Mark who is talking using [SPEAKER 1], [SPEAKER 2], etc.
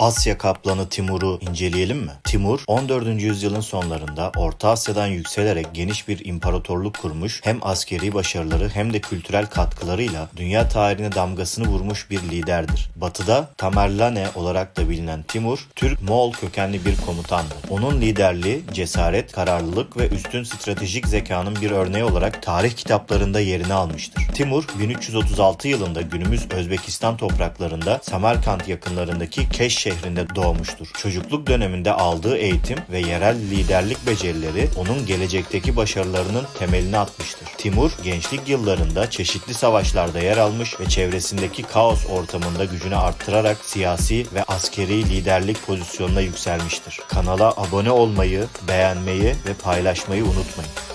[SPEAKER 1] Asya kaplanı Timur'u inceleyelim mi? Timur, 14. yüzyılın sonlarında Orta Asya'dan yükselerek geniş bir imparatorluk kurmuş, hem askeri başarıları hem de kültürel katkılarıyla dünya tarihine damgasını vurmuş bir liderdir. Batıda Tamerlane olarak da bilinen Timur, Türk-Moğol kökenli bir komutandı. Onun liderliği, cesaret, kararlılık ve üstün stratejik zekanın bir örneği olarak tarih kitaplarında yerini almıştır. Timur, 1336 yılında günümüz Özbekistan topraklarında Samarkand yakınlarındaki Keş şehrinde doğmuştur. Çocukluk döneminde aldığı eğitim ve yerel liderlik becerileri onun gelecekteki başarılarının temelini atmıştır. Timur gençlik yıllarında çeşitli savaşlarda yer almış ve çevresindeki kaos ortamında gücünü arttırarak siyasi ve askeri liderlik pozisyonuna yükselmiştir. Kanala abone olmayı, beğenmeyi ve paylaşmayı unutmayın.